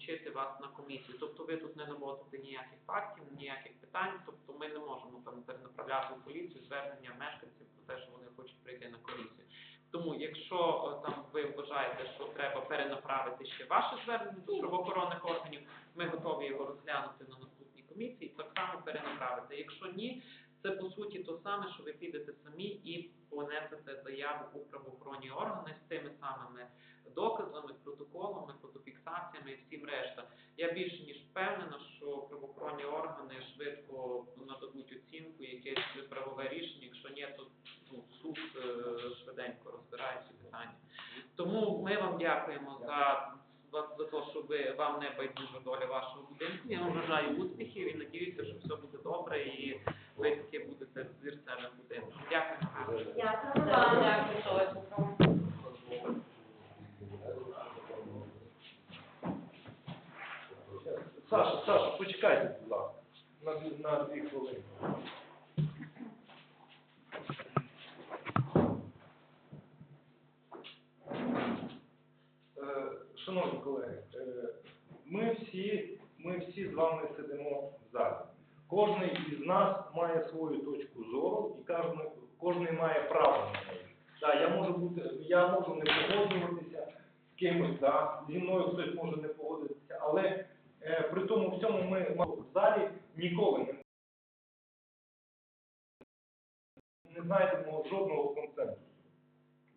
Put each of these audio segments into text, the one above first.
залучити вас на комісію. Тобто ви тут не наводите ніяких фактів, ніяких питань, тобто ми не можемо там перенаправляти в поліцію звернення мешканців про те, що вони хочуть прийти на комісію. Тому, якщо е, там ви вважаєте, що треба перенаправити ще ваше звернення до правоохоронних органів, ми готові його розглянути на наступній комісії, так само перенаправити. Якщо ні, це по суті то саме, що ви підете самі і понесете заяву у правоохоронні органи з тими самими доказами, протоколами, фотофіксаціями і всім решта. Я більше ніж впевнена, що правоохоронні органи швидко нададуть оцінку, якесь правове рішення. Якщо ні, то ну, суд е, швиденько розбирає ці питання. Тому ми вам дякуємо за, за, за те, що ви вам не байдужа доля вашого будинку. Я вам бажаю успіхів і надіюся, що все буде добре і ви таки будете зірцевим будинком. Дякую. Дякую вам. Дякую, Толечко. Саша, Саша, почекайте, будь ласка, на, дві- хвилини. Е, Шановні колеги, е, ми всі, ми всі з вами сидимо в залі. Кожний із нас має свою точку зору і кожен, має право на неї. Да, я можу бути, я можу не погоджуватися з кимось, да, зі мною хтось може не погодитися, але при тому всьому ми в залі ніколи не, не знайдемо жодного консенсусу.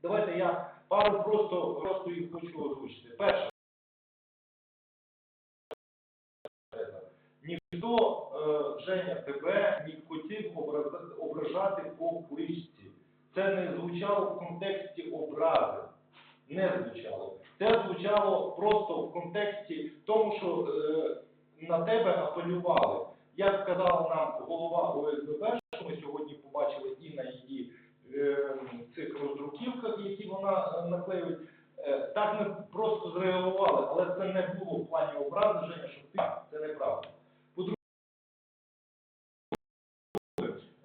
Давайте я пару просто, просто їх хочу озвучити. Перше. Ніхто, е, Женя, тебе не хотів ображати по кличці. Це не звучало в контексті образи. Не звучало. Це звучало просто в контексті тому, що е, на тебе апелювали. Як сказав нам голова ОСББ, що ми сьогодні побачили і на її е, цих роздруківках, які вона е, наклеює, е, так ми просто зреагували, але це не було в плані образи, Женя, що ти це неправда. По-друге,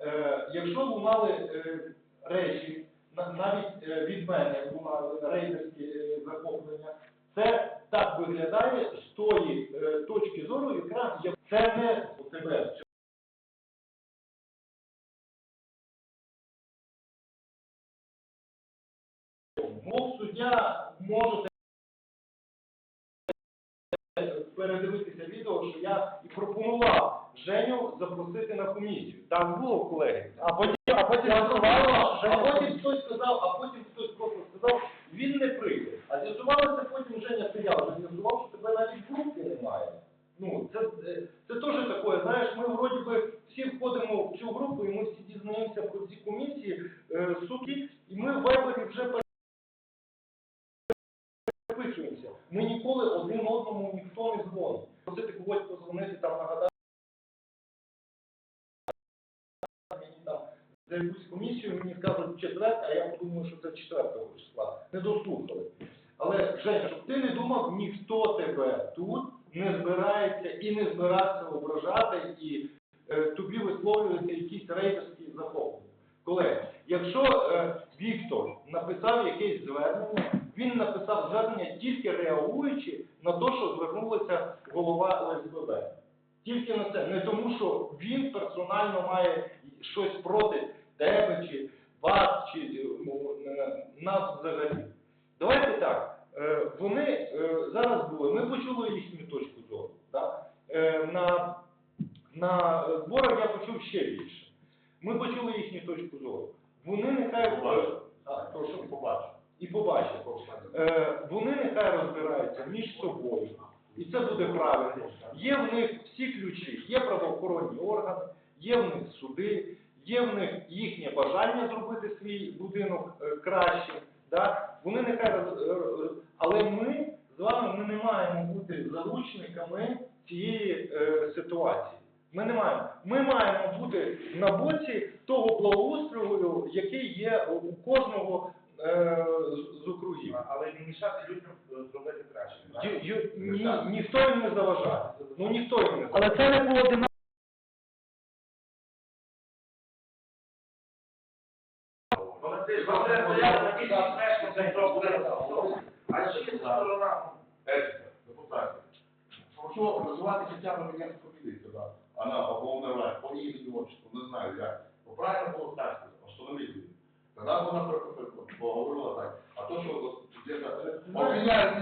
е, якщо лунали е, речі, навіть е, від мене лунали рейдерські е, захоплення, це так виглядає з тої е, точки зору, яка це не у тебе. Мов суддя можете передивитися відео, що я і пропонував Женю запросити на комісію. Так було, колеги. А потім, а потім, а потім хтось сказав, а потім хтось просто сказав, він не прийде. А з'ясувалося потім Женя стояв, вже з'ясував, що тебе навіть в групі немає. Ну, це, е, це теж 24 числа, не дослухали. Але, Женя, щоб ти не думав, ніхто тебе тут не збирається і не збирається ображати, і е, тобі висловлюються якісь рейдерські захоплення. Колеги, якщо е, Віктор написав якесь звернення, він написав звернення тільки реагуючи на те, що звернулася голова ОСББ. Тільки на це. Не тому, що він персонально має щось проти тебе чи вас, чи ну, е, нас взагалі. Давайте так. е, Вони е, зараз були, ми почули їхню точку зору. Так? На, на зборах я почув ще більше. Ми почули їхню точку зору. Вони нехай а, і побачать. Вони нехай розбираються між собою. І це буде правильно. Є в них всі ключі, є правоохоронні органи, є в них суди, є в них їхнє бажання зробити свій будинок е, кращим. Да? Вони нехай е, роз- але ми з вами ми не маємо бути заручниками цієї е, ситуації. Ми не маємо. Ми маємо бути на боці того благоустрою, який є у- кожного е, з- округів. Але не мішати людям е, зробити краще. Ні- ніхто їм не заважає. Ну ніхто їм не Але заважає. це не було А ще сторона. Депутатів. все, називати хоча б мене фамілії сюди. Она по імені отчеству, не знаю як. Бо правильно було так сказати, остановити. Тоді вона. А то, що где-то обвиняют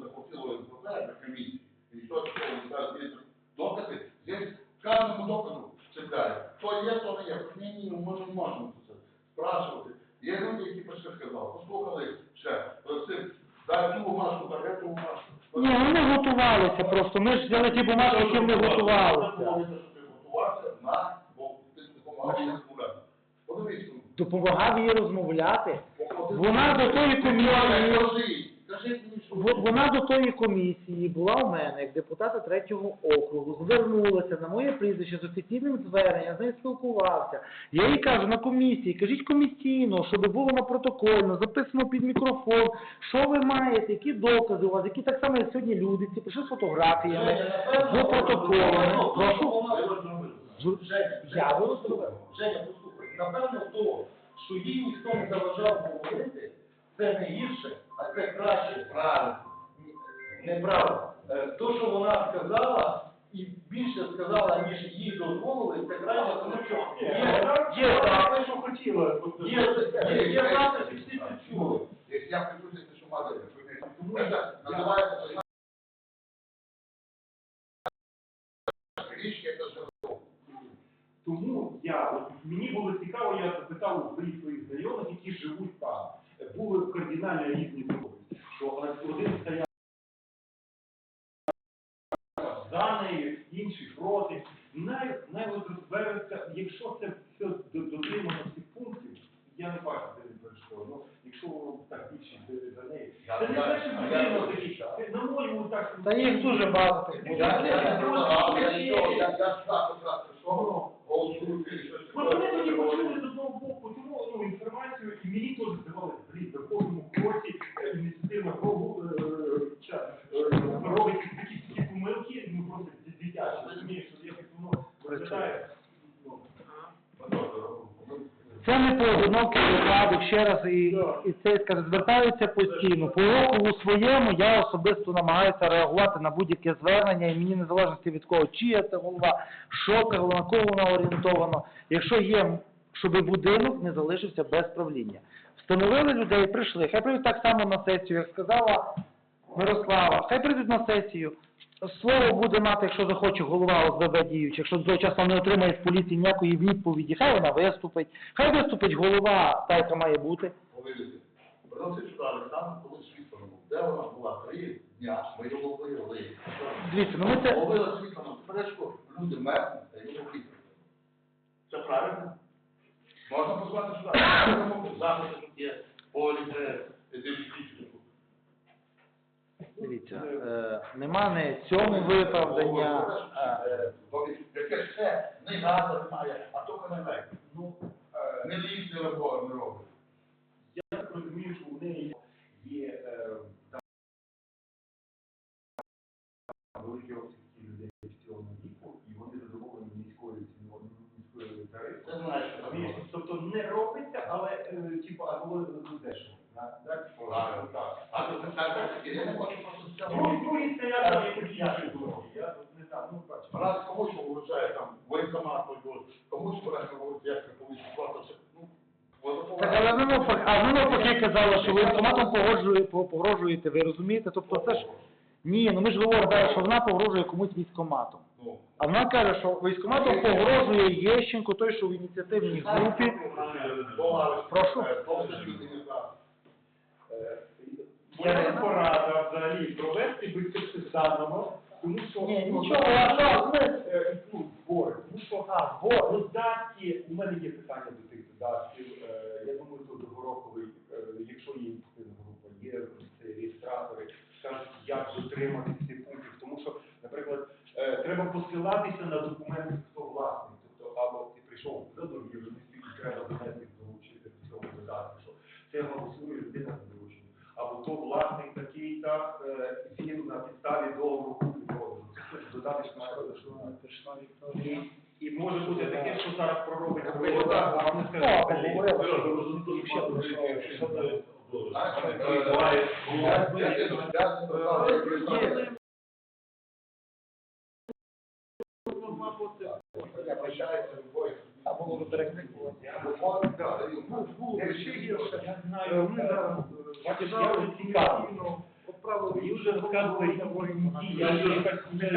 захватила СБТ на комиссии, и никто такого доказы. Здесь каждому доказу цепляют. Кто есть, он и есть. Не, не, можем, можем спрашивать. Є люди, які про що сказали, послухали ще, просив, дай цю бумажку, так, эту бумажку. Ні, ми не готувалися просто. Ми ж взяли ті бумажки, які не готувалися. Готувався на, бо ти допомагав їй розмовляти. Подивись, ну, Допомагав їй розмовляти. Вона до тої комісії. Вона до тої комісії була у мене як депутата третього округу, звернулася на моє прізвище з офіційним зверненням, з нею спілкувався. Я їй кажу на комісії, кажіть комісійно, щоб було на протокольно, записано під мікрофон, що ви маєте, які докази у вас, які так само, як сьогодні люди, ці прийшли з фотографіями, з протоколами. Прошу. Я Женя, Женя, послухай. Напевно, то, що їй ніхто не заважав говорити, це не гірше, а це краще. правильно Неправда. Е, То, що вона сказала, і більше сказала, ніж їй дозволили, це краще, тому що є, є, запис, що хотіла. є, є, є запис, і всі це чули. Если я присутствую, что мазали, это называется річки, это же Тому я, от мені було цікаво, я запитав у своїх своїх знайомих, які живуть там. Були кардинально різні думки, що один стояв Най, най розбереться, якщо це все до- дотримано всіх пунктів, я не бачу, де він перешкоди. Ну, якщо воно так більше за неї. Це не те, що потрібно такі. На моєму так. Та їх дуже багато Я, не знаю, я нічого, я, я сам якраз Це не поодинокий випадок, ще раз і, і це скаже, звертаються постійно. По округу своєму я особисто намагаюся реагувати на будь-яке звернення, і мені незалежності від кого, чия це голова, що це на кого вона орієнтована. Якщо є, щоб будинок не залишився без правління. Встановили людей, прийшли. Хай прийдуть так само на сесію, як сказала Мирослава, хай прийдуть на сесію. Слово буде мати, якщо захоче голова ОСББ діючий, якщо до часу не отримає з поліції ніякої відповіді, хай вона виступить, хай виступить голова, та яка має бути. Повірите. Приносить сюди Олександр, коли світло не було. Де вона була? Три дня, ми його ловили. Дивіться, ну ми це Ловила світло на суперечку, люди мерзнуть, а його випили. Це правильно? Можна позвати сюди. Записи тут є, полі, ідентифікацію. Дивіться, е, нема не цьому виправдання. е, Яке все, не газу немає, а тільки не лайк. Ну, е, не лізь, не робить, не робить. Я так розумію, що у неї є е, великі обсяги людей в цьому віку, і вони задоволені міською ціною, міською тарифою. Ти знаєш, що Розумієш? Тобто не робиться, але е, типу, а було ну, дешево. Так? Так. А то це так, так, я не хочу просто Ну, сказати. другі стоять там якось інші думки. Я тут не знаю, ну бачу. Раз комусь вручає там воєнкомат комусь брати як це повинні. Ну, Так, але ви навпаки, а ви навпаки казали, що ви автоматом по- погрожуєте, ви розумієте? Тобто це ж ні, ну ми ж говоримо, що вона погрожує комусь військоматом. Ну, А вона каже, що військоматом погрожує Єщенко, той, що в ініціативній групі. Прошу. Моя порада взагалі провести би це все задано, тому що Ні, нічого, а що, ми- ну, збори, тому що А, збори. додатки, у мене є питання до тих додатків. Е, Я думаю, тут Гороховий, е, якщо є ініціативна група, є це реєстратори, скажуть, як дотримати цих пунктів, тому що, наприклад, е, треба посилатися на документи, хто власник, тобто або ти прийшов довіреності, і треба донести долучити до цього додатку, що це голосує людина. Або то власник такий, так, е, він на підставі договору купить. Це теж додати, що і, може бути таке, що зараз проробить голова, а вони скажуть, «Блін, що Сережа, ну, якщо е, гірше, я знаю, ми зараз, бачиш, я вже цікавий. Мені вже розказували які я вже якась не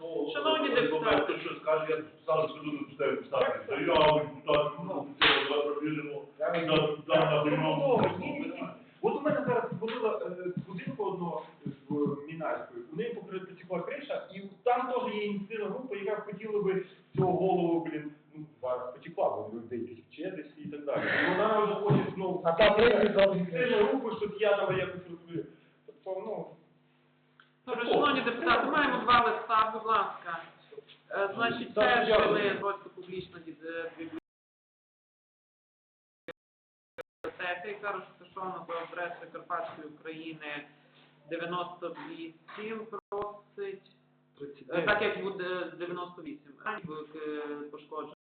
ну, Шановні депутати. Щось скаже, я сам скажу, не пустаю писати. Заяву, депутат, ну, це, давай пробіжимо. Там, на прийом. От у мене зараз була е, з будинку одного в Мінальської, у неї покрита текла криша, і там теж є ініціативна група, яка хотіла би цього голову, блін, ну, зараз потекла, бо люди якісь вчитись і так далі. І вона вже хоче ініціативну групу, щоб я давай якось розумію. Тобто, ну, Добре, шановні депутати, маємо два листа, будь ласка. Е, Значить, Так, дякую. лист Бродська публічна ді- е, яка розташована за адресою Карпатської України 98, просить, е, так як буде 98, а, е, пошкоджена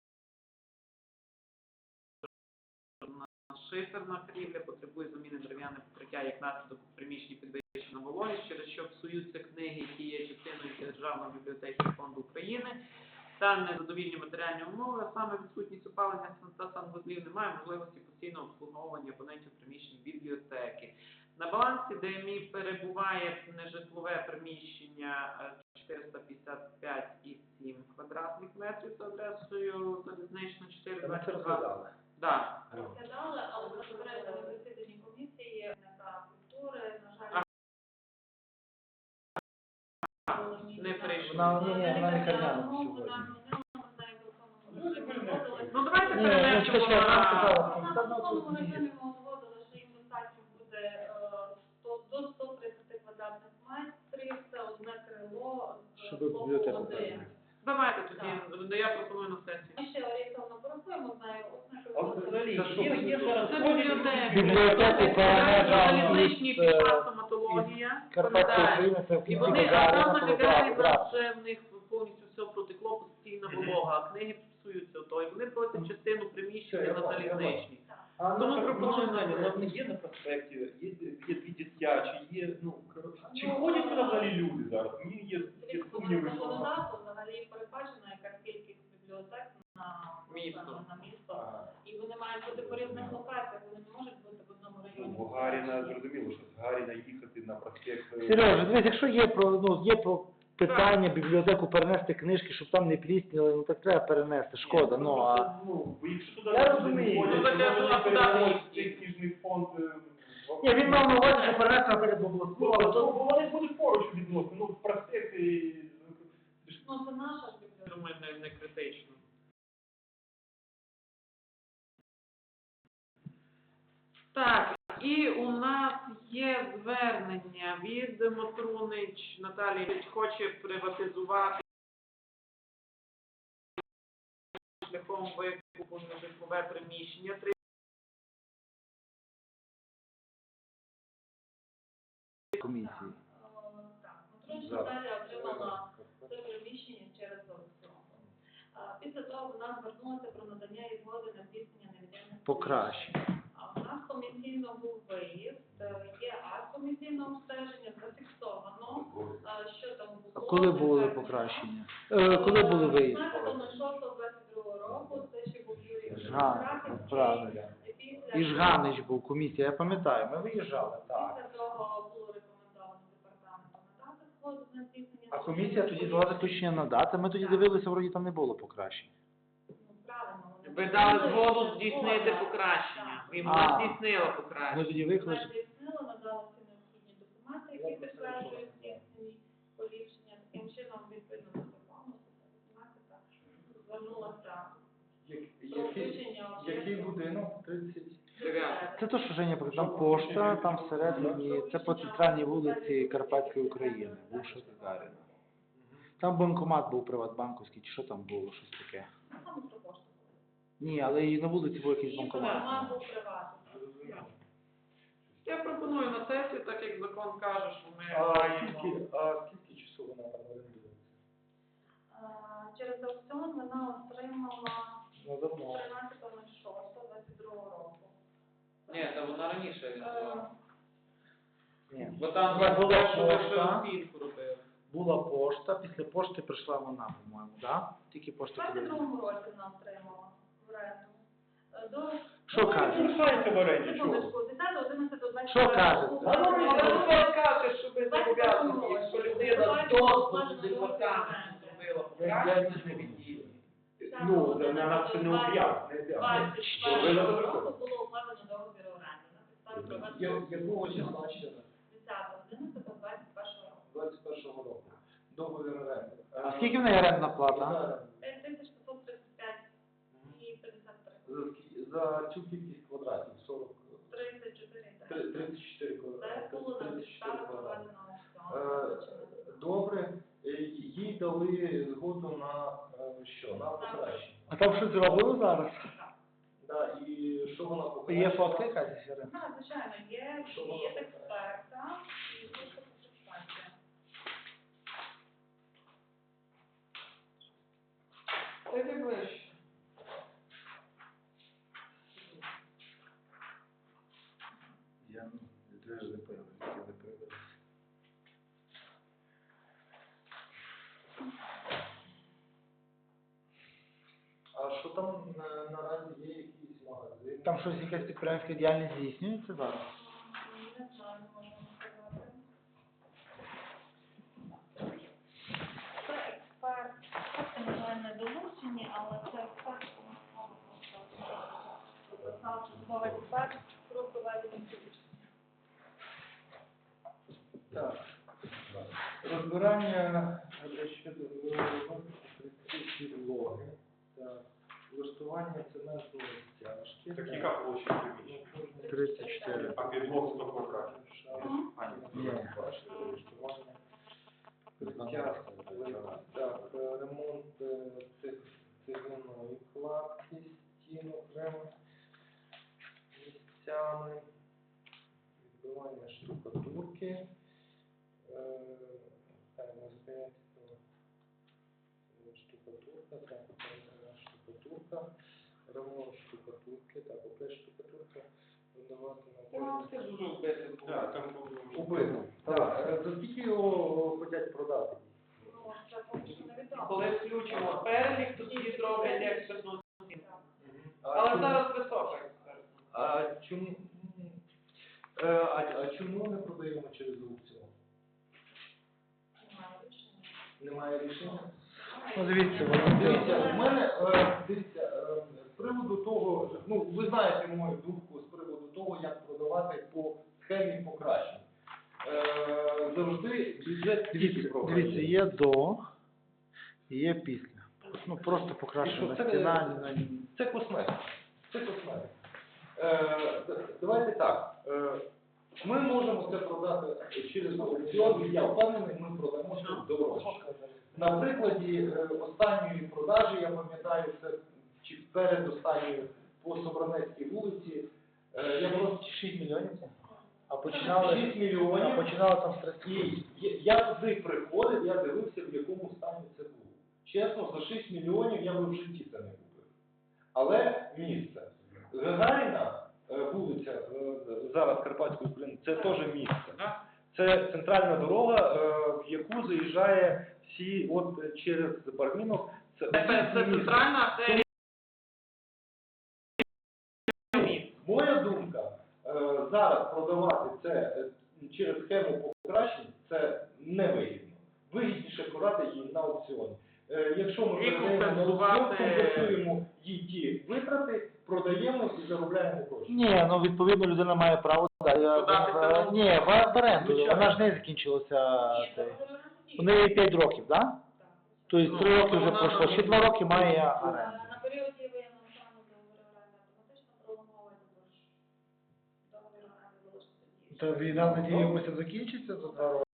шиферна крівля, потребує заміни дерев'яне покриття як наслідок у приміщенні підвищена вологість, через що псуються книги, які є частиною Державної бібліотеки фонду України, та незадовільні матеріальні умови, а саме відсутність опалення та санвузлів немає можливості постійного обслуговування абонентів приміщень бібліотеки. На балансі ДМІ перебуває нежитлове приміщення е, 455,7 квадратних метрів за адресою залізнична 422. Да. Розглядали, але на попередньому засіданні комісії на культури, на жаль, Не перейшли. Вона, ні, ні, вона не карняна Ну, сьогодні. вводилась. Ну давайте Ні, ну, вона сказала. В режимі ми узгодили, що їм достатньо буде е, 100 до 130 квадратних метрів, це одне крило з Щоб блоку перенести. Давайте тоді, я пропоную на сесію. Ми ще орієнтовно порахуємо, знаю, одне взагалі, є, є зараз Це ходять бібліотека. Бібліотеку Залізничні із, е, стоматологія. І вони, а там на Гагаріна, Гагаріна вже в них повністю все протекло, постійна волога, а книги псуються ото. І вони просять частину приміщення на. А Тому ну, пропоную на сесію. є на проспекті, є, є дві дитячі, є, ну, коротше, чи ходять сюди взагалі люди зараз? Мені є, є сумніви, що... законодавство взагалі передбачена яка кількість бібліотек на Місто. на місто. Ага. І вони мають бути по різних локаціях, вони не можуть бути в одному районі. Ну, Гагаріна, зрозуміло, що з Гагаріна їхати на проспект... Сережа, дивись, якщо є про ну є про питання бібліотеку перенести книжки, щоб там не плісніли, ну так треба перенести. Шкода. Ну а Просто, ну, бо якщо туди Я розумію. Ну, так я туди цей книжний фонд... е, в- ні, він мав на увазі, що перенести, наприклад, в обласну, Ну, але то, то бо вони будуть поруч відносно, ну, проспекти... Ну, це наша ж бібліотека. Думаю, не, не критично. Так, і у нас є звернення від Матрунич Наталії, хоче приватизувати шляхом викупу нежитлове приміщення. комісії. Е, Так, Матрунча далі отримала це приміщення через аукціон. Після того вона звернулася про надання їй згоди на здійснення невід'ємних Покращення. Комісійно був виїзд, е, є акт комісійного обстеження, зафіксовано, е, що там було. Коли були покращення? Е, коли були виїзди? 16.06.22 року, це ще був Юрій Жган, правильно. Після І Жганич був комісія, я пам'ятаю, ми виїжджали, так. Після того було рекомендовано департаментом надати згоду на здійснення. А комісія тоді дала заключення надати, ми тоді дивилися, вроді там не було покращень. Ну, правильно, вони Ви дали згоду здійснити покращення. І А. Ми покращення. тоді Вона викликали. здійснила, надала всі необхідні документи, які підтверджують здійснені поліпшення. Таким чином, відповідно до закону, 118 звернулася про включення Який будинок? 30. Дев'яте. Це то, що Женя показав, там пошта, там всередині, це по центральній вулиці Карпатської України, бувша Гагаріна. Там банкомат був приватбанковський, чи що там було, щось таке. Саме про. Ні, але і на вулиці був якийсь банкомат. банкомат був приватний. Я пропоную на сесію, так як закон каже, що ми А скільки, а скільки часу вона там орендується? А, Через аукціон вона отримала Ну, давно. 13.06.22 року. Ні, та вона раніше Е. Ні. Бо там Була ви пошта. робили. Була пошта, після пошти прийшла вона, по-моєму, да? Тільки В пошта туди. 22-му році вона отримала проекту. До Що кажете? Слухайте Борені, чого? Секундочку, 10, 11, 20. Що кажете? А ну, мені Руслан каже, що ми зобов'язані, якщо людина доступ до департаменту зробила, покращення не відділення. Ну, на нас це не об'яв, не об'яв. Ви на року було укладено договір оренди. На підставі проведення Якого числа ще раз? 10, 11, 21 року. 21 року. Договір оренди. А скільки в неї орендна плата? 30 за, цю кількість квадратів 40, 34 три- 34 квадрати. Це було на 34 підставі квадрати. проведеного аукціону. Добре, Е, їй дали згоду на е, що? На покращення. А там щось зробили зараз? Да, і що вона Є покращила? якась? Так, звичайно, є, Що є експерта і вийшла фотографія. Ти ближче. Там на, наразі є якийсь магазин? Там щось якась підприємська діяльність здійснюється зараз? Не знаю, не можу сказати. Це експерт, це, не долучені, але це експерт, написав службовий експерт про проведення політики. Так. Розбирання е, щодо підлоги. Так. Влаштування цементної стяжки. Так яка площа приміщення? 34. А підлог 100 квадратів. Мгм. Ні. Так, ремонт е, цегляної кладки, стін окремо місцями, відбивання штукатурки, е, не зупиняється штукатурка, так, е, штукатурка, ремонт штукатурки, так, опять штукатурка, видавати на Ну, це дуже вбити було. Так, там. Убито. Так, е, за скільки його хочуть продати? Ну, це поки що невідомо. Коли включимо перелік, тоді зроблять оцінку. А Але зараз висока. А чому, е, а, а чому не продаємо через аукціон? Немає рішення. Немає рішення? Ну, дивіться, воно Дивіться, у мене, е, дивіться, е, з приводу того, ну, ви знаєте мою думку з приводу того, як продавати по схемі покращень. Е, завжди бюджет тільки Дивіться, програє. дивіться, є до, є після. Ну, просто покращена Це- стіна. ні- ні- Це косметика. Це косметика. Е, д- давайте так. Е, ми можемо це продати через аукціон, і я впевнений, ми продамо це дорожче. На прикладі е, останньої продажі, я пам'ятаю, це чи перед останньою по Собранецькій вулиці, е, я просто 6 мільйонів? А починали, 6 а мільйонів, починали там з 30. і я, я туди приходив, я дивився, в якому стані це було. Чесно, за 6 мільйонів я би в житті це не купив. Але місце. Гагаріна, е, вулиця, зараз Карпатської України, це теж місце. Це центральна дорога, в яку заїжджає всі, от е, через Барвінок. Це, Це, це, це центральна артерія. Моя думка, е, зараз продавати це е, через схему покращень, це невигідно. Вигідніше продати її на аукціоні. Якщо ми передаємо на аукціон, компенсуємо їй ті витрати, продаємо і заробляємо гроші. Ні, ну відповідно людина має право да, я- вона- Ні, в в оренду. Вона ж не закінчилася. Неї 5 років, так? Да? Тобто 3 роки вже пройшло. Ще 2 роки має оренду. На період воєнного стану договір оренди автоматично пролонговується, тож договір оренди залишиться діючим. Та війна, надіємося, закінчиться за 2 роки.